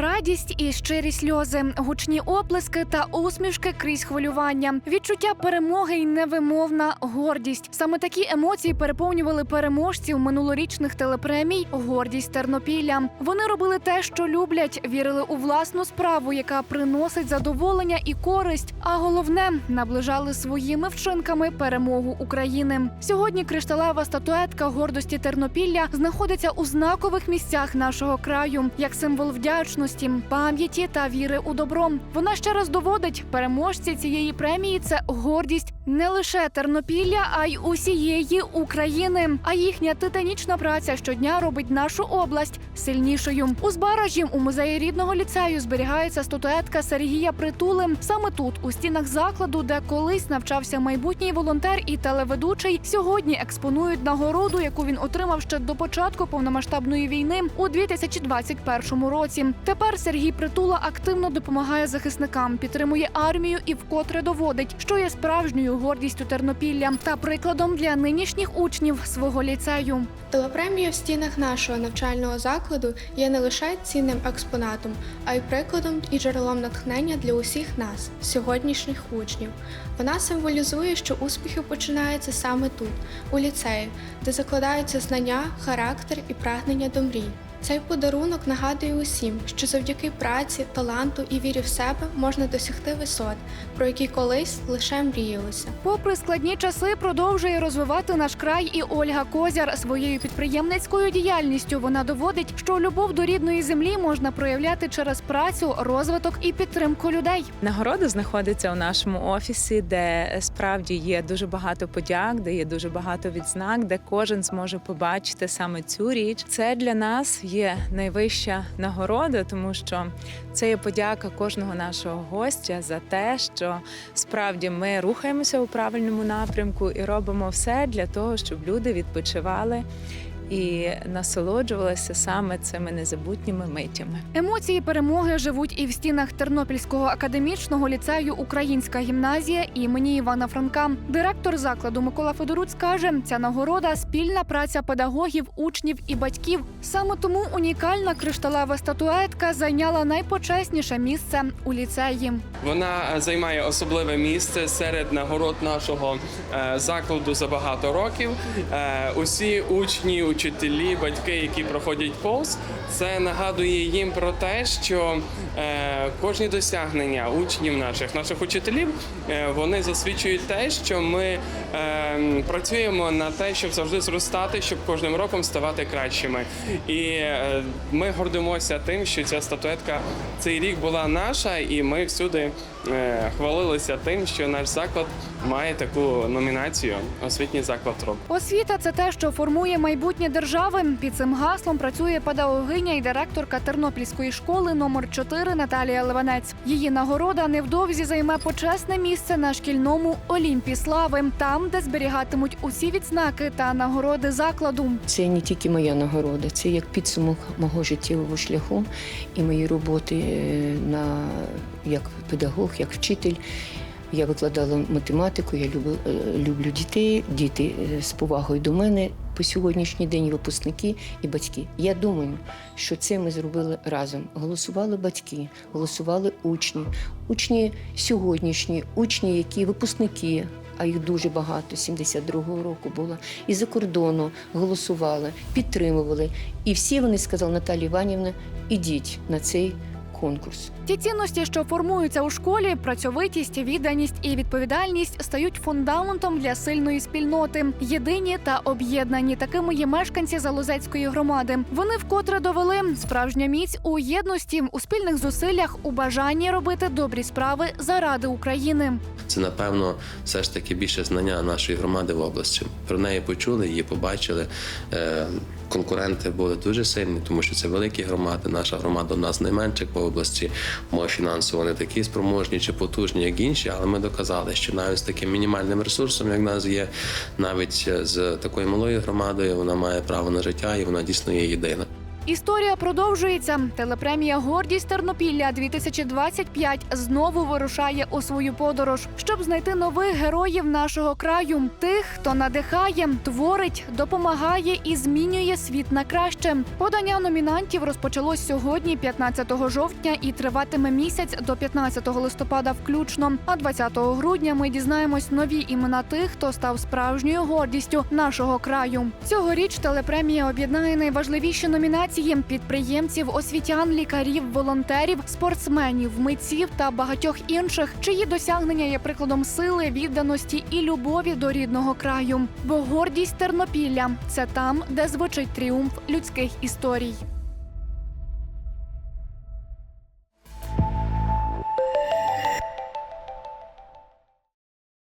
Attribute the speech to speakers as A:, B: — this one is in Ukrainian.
A: Радість і щирі сльози, гучні оплески та усмішки крізь хвилювання, відчуття перемоги й невимовна гордість. Саме такі емоції переповнювали переможців минулорічних телепремій Гордість Тернопілля. Вони робили те, що люблять, вірили у власну справу, яка приносить задоволення і користь. А головне наближали своїми вчинками перемогу України. Сьогодні кришталева статуетка гордості Тернопілля знаходиться у знакових місцях нашого краю як символ вдячності, пам'яті та віри у добро. Вона ще раз доводить переможці цієї премії. Це гордість не лише Тернопілля, а й усієї України. А їхня титанічна праця щодня робить нашу область сильнішою. У Збаражі у музеї рідного ліцею зберігається статуетка Сергія Притули. Саме тут, у стінах закладу, де колись навчався майбутній волонтер і телеведучий, сьогодні експонують нагороду, яку він отримав ще до початку повномасштабної війни у 2021 році. Тепер Сергій Притула активно допомагає захисникам, підтримує армію і вкотре доводить, що є справжньою гордістю Тернопілля та прикладом для нинішніх учнів свого ліцею.
B: Телепремія в стінах нашого навчального закладу є не лише цінним експонатом, а й прикладом і джерелом натхнення для усіх нас, сьогоднішніх учнів. Вона символізує, що успіхи починаються саме тут, у ліцеї, де закладаються знання, характер і прагнення до мрій. Цей подарунок нагадує усім, що завдяки праці, таланту і вірі в себе можна досягти висот, про які колись лише мріялося.
A: Попри складні часи, продовжує розвивати наш край і Ольга Козяр своєю підприємницькою діяльністю. Вона доводить, що любов до рідної землі можна проявляти через працю, розвиток і підтримку людей.
C: Нагорода знаходиться у нашому офісі, де справді є дуже багато подяк, де є дуже багато відзнак, де кожен зможе побачити саме цю річ. Це для нас є найвища нагорода, тому що це є подяка кожного нашого гостя за те, що справді ми рухаємося у правильному напрямку і робимо все для того, щоб люди відпочивали і насолоджувалися саме цими незабутніми миттями.
A: Емоції перемоги живуть і в стінах Тернопільського академічного ліцею Українська гімназія імені Івана Франка. Директор закладу Микола Федоруц каже, ця нагорода спільна праця педагогів, учнів і батьків. Саме тому унікальна кришталева статуетка зайняла найпочесніше місце у ліцеї.
D: Вона е, займає особливе місце серед нагород нашого е, закладу за багато років. Е, Усі учні, учителі, батьки, які проходять повз, це нагадує їм про те, що е, кожні досягнення учнів наших, наших учителів, е, вони засвідчують те, що ми е, працюємо на те, щоб завжди зростати, щоб кожним роком ставати кращими. І ми гордимося тим, що ця статуетка цей рік була наша, і ми всюди хвалилися тим, що наш заклад має таку номінацію Освітній заклад року.
A: Освіта це те, що формує майбутнє держави. Під цим гаслом працює педагогиня і директорка Тернопільської школи номер 4 Наталія Ливанець. Її нагорода невдовзі займе почесне місце на шкільному Олімпі слави, там, де зберігатимуть усі відзнаки та нагороди закладу.
E: Це не тільки моя нагорода, це як підсумок мого життєвого шляху і моєї роботи е, на як педагог, як вчитель. Я викладала математику, я люблю, е, люблю дітей, діти е, з повагою до мене по сьогоднішній день випускники і батьки. Я думаю, що це ми зробили разом. Голосували батьки, голосували учні, учні сьогоднішні, учні, які випускники. А їх дуже багато, 72-го року було. І за кордону голосували, підтримували. І всі вони сказали, Наталі Іванівна, ідіть на цей конкурс.
A: Ті цінності, що формуються у школі, працьовитість, відданість і відповідальність стають фундаментом для сильної спільноти. Єдині та об'єднані такими є мешканці Залозецької громади. Вони вкотре довели справжня міць у єдності, у спільних зусиллях, у бажанні робити добрі справи заради України.
F: Це напевно все ж таки більше знання нашої громади в області. Про неї почули, її побачили. Е, Конкуренти були дуже сильні, тому що це великі громади. Наша громада одна з найменших по області. ми фінансово не такі спроможні чи потужні, як інші, але ми доказали, що навіть з таким мінімальним ресурсом, як в нас є, навіть з такою малою громадою, вона має право на життя і вона дійсно є єдина.
A: Історія продовжується. Телепремія Гордість Тернопілля 2025 знову вирушає у свою подорож, щоб знайти нових героїв нашого краю, тих, хто надихає, творить, допомагає і змінює світ на краще. Подання номінантів розпочалось сьогодні, 15 жовтня, і триватиме місяць до 15 листопада включно. А 20 грудня ми дізнаємось нові імена тих, хто став справжньою гордістю нашого краю. Цьогоріч телепремія об'єднає найважливіші номінації підприємців, освітян, лікарів, волонтерів, спортсменів, митців та багатьох інших, чиї досягнення є прикладом сили, відданості і любові до рідного краю. Бо гордість Тернопілля це там, де звучить тріумф людських історій.